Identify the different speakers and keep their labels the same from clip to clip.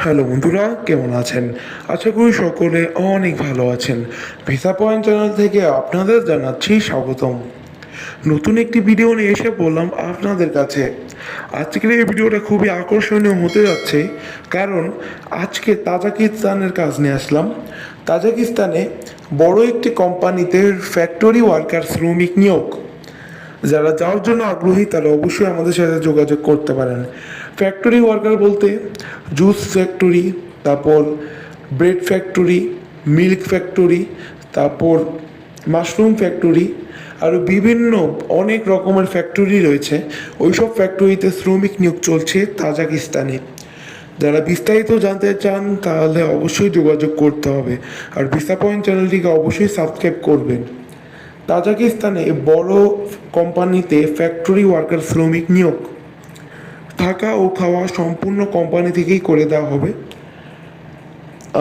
Speaker 1: Hello বন্ধুরা, কেমন আছেন? আশা করি সকলে অনেক ভালো আছেন। ভিসা পয়েন্ট চ্যানেল থেকে আপনাদের জানাচ্ছি স্বাগতম। নতুন একটি ভিডিও নিয়ে এসে বললাম আপনাদের কাছে। আজকের এই ভিডিওটা খুবই আকর্ষণীয় হতে যাচ্ছে, কারণ আজকে তাজাকিস্তানের কাজ নিয়ে আসলাম। তাজাকিস্তানে বড় একটি কোম্পানিতে ফ্যাক্টরি ওয়ার্কার শ্রমিক নিয়োগ। যারা যাওয়ার জন্য আগ্রহী, তারা অবশ্যই আমাদের সাথে যোগাযোগ করতে পারেন। ফ্যাক্টরি ওয়ার্কার বলতে জুস ফ্যাক্টরি তারপর ব্রেড ফ্যাক্টরি মিল্ক ফ্যাক্টরি তারপর মাশরুম ফ্যাক্টরি আরও বিভিন্ন অনেক রকমের ফ্যাক্টরি রয়েছে। ওইসব ফ্যাক্টরিতে শ্রমিক নিয়োগ চলছে তাজাকিস্তানে। যারা বিস্তারিত জানতে চান তাহলে অবশ্যই যোগাযোগ করতে হবে। আর ভিসা পয়েন্ট চ্যানেলটিকে অবশ্যই সাবস্ক্রাইব করবেন। তাজাকিস্তানে বড় কোম্পানিতে ফ্যাক্টরি ওয়ার্কার শ্রমিক নিয়োগ। থাকা ও খাওয়া সম্পূর্ণ কোম্পানি থেকেই করে দেওয়া হবে।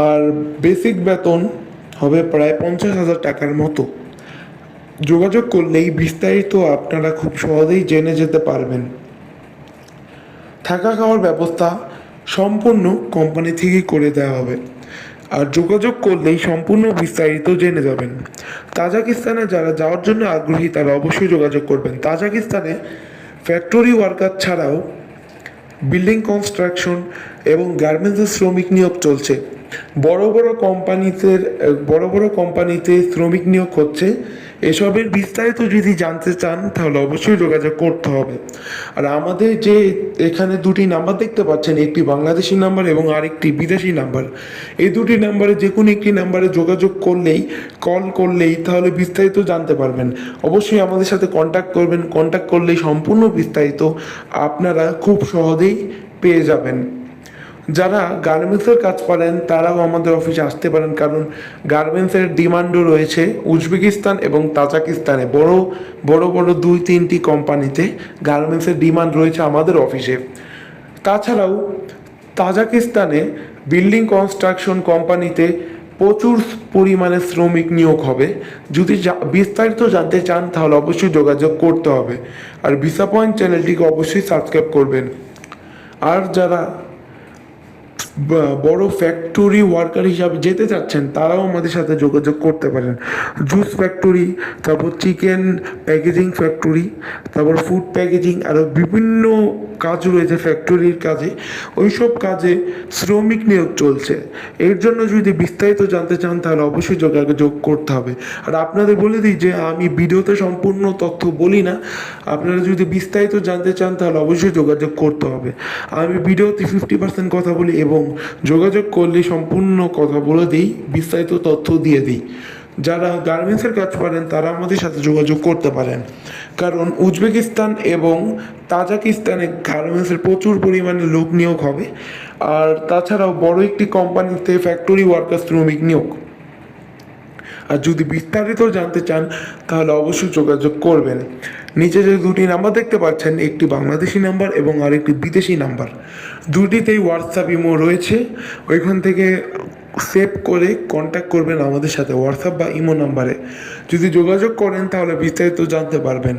Speaker 1: আর বেসিক বেতন হবে প্রায় পঞ্চাশ হাজার টাকার মতো। যোগাযোগ করলেই বিস্তারিত আপনারা খুব সহজেই জেনে যেতে পারবেন। থাকা খাওয়ার ব্যবস্থা সম্পূর্ণ কোম্পানি থেকেই করে দেওয়া হবে। আর যোগাযোগ করলেই সম্পূর্ণ বিস্তারিত জেনে যাবেন। তাজাকিস্তানে যারা যাওয়ার জন্য আগ্রহী তারা অবশ্যই যোগাযোগ করবেন। তাজাকিস্তানে ফ্যাক্টরি ওয়ার্কার ছাড়াও বিল্ডিং কনস্ট্রাকশন এবং গার্মেন্টসের শ্রমিক নিয়োগ চলছে। বড় বড় কোম্পানিতে বড় বড় কোম্পানিতে শ্রমিক নিয়োগ হচ্ছে। এসবের বিস্তারিত যদি জানতে চান, তাহলে অবশ্যই যোগাযোগ করতে হবে। আর আমাদের যে এখানে দুটি নাম্বার দেখতে পাচ্ছেন, একটি বাংলাদেশি নাম্বার এবং আরেকটি বিদেশি নাম্বার। এই দুটি নাম্বারে যে কোনো একটি নাম্বারে যোগাযোগ করলেই কল করলেই তাহলে বিস্তারিত জানতে পারবেন। অবশ্যই আমাদের সাথে কন্ট্যাক্ট করবেন। কন্ট্যাক্ট করলেই সম্পূর্ণ বিস্তারিত আপনারা খুব সহজেই পেয়ে যাবেন। যারা গার্মেন্টসের কাজ পারেন, তারাও আমাদের অফিসে আসতে পারেন। কারণ গার্মেন্টসের ডিমান্ডও রয়েছে উজবেকিস্তান এবং তাজাকিস্তানে। বড় বড় বড় দুই, তিনটি কোম্পানিতে গার্মেন্টসের ডিমান্ড রয়েছে আমাদের অফিসে। তাছাড়াও তাজাকিস্তানে বিল্ডিং কনস্ট্রাকশন কোম্পানিতে প্রচুর পরিমাণে শ্রমিক নিয়োগ হবে। যদি বিস্তারিত জানতে চান, তাহলে অবশ্যই যোগাযোগ করতে হবে। আর ভিসা পয়েন্ট চ্যানেলটিকে অবশ্যই সাবস্ক্রাইব করবেন। আর যারা বড় ফ্যাক্টরি ওয়ার্কার হিসাবে যেতে চাচ্ছেন, তারাও আমাদের সাথে যোগাযোগ করতে পারেন। জুস ফ্যাক্টরি তারপর চিকেন প্যাকেজিং ফ্যাক্টরি তারপর ফুড প্যাকেজিং আরও বিভিন্ন কাজ রয়েছে ফ্যাক্টরির কাজে। ওইসব কাজে শ্রমিক নিয়োগ চলছে। এর জন্য যদি বিস্তারিত জানতে চান, তাহলে অবশ্যই যোগাযোগ করতে হবে। আর আপনাদের বলে দিই যে, আমি ভিডিওতে সম্পূর্ণ তথ্য বলি না। আপনারা যদি বিস্তারিত জানতে চান, তাহলে অবশ্যই যোগাযোগ করতে হবে। আমি ভিডিওতে ফিফটি পার্সেন্ট কথা বলি এবং যোগাযোগ করলে সম্পূর্ণ কথা বলে দিই, বিস্তারিত তথ্য দিয়ে দিই। যারা গার্মেন্টসের কাজ পারেন তারা আমাদের সাথে যোগাযোগ করতে পারেন। কারণ উজবেকিস্তান এবং তাজাকিস্তানে গার্মেন্টসের প্রচুর পরিমাণে লোক নিয়োগ হবে। আর তাছাড়াও বড় একটি কোম্পানিতে ফ্যাক্টরি ওয়ার্কার শ্রমিক নিয়োগ। আর যদি বিস্তারিত জানতে চান, তাহলে অবশ্যই যোগাযোগ করবেন। নিচে যে দুটি নাম্বার দেখতে পাচ্ছেন, একটি বাংলাদেশি নাম্বার এবং আরেকটি বিদেশি নাম্বার। দুটিতেই হোয়াটসঅ্যাপ ইমো রয়েছে। ওইখান থেকে সেভ করে কন্ট্যাক্ট করবেন আমাদের সাথে হোয়াটসঅ্যাপ বা ইমো নাম্বারে। যদি যোগাযোগ করেন, তাহলে বিস্তারিত জানতে পারবেন।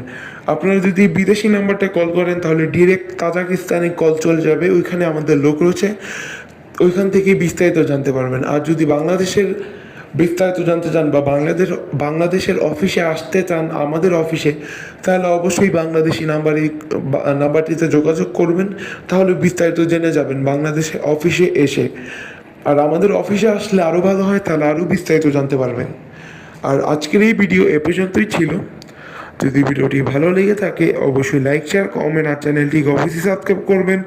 Speaker 1: আপনারা যদি বিদেশি নাম্বারটা কল করেন, তাহলে ডিরেক্ট তাজাকিস্তানে কল চলে যাবে। ওইখানে আমাদের লোক রয়েছে। ওইখান থেকে বিস্তারিত জানতে পারবেন। আর যদি বাংলাদেশের বিস্তারিত জানতে চান বা বাংলাদেশ, বাংলাদেশের অফিসে আসতে চান আমাদের অফিসে তাহলে অবশ্যই বাংলাদেশি নাম্বারে নাম্বারটিতে যোগাযোগ করবেন। তাহলে বিস্তারিত জেনে যাবেন বাংলাদেশে অফিসে এসে। আর আমাদের অফিসে আসলে আরও ভালো হয়, তাহলে আরও বিস্তারিত জানতে পারবেন। আর আজকের এই ভিডিও এ পর্যন্তই ছিল। যদি ভিডিওটি ভালো লেগে থাকে, অবশ্যই লাইক শেয়ার কমেন্ট আর চ্যানেলটিকে অবশ্যই সাবস্ক্রাইব করবেন।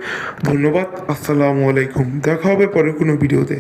Speaker 1: ধন্যবাদ, আসসালামু আলাইকুম। দেখা হবে পরে কোনো ভিডিওতে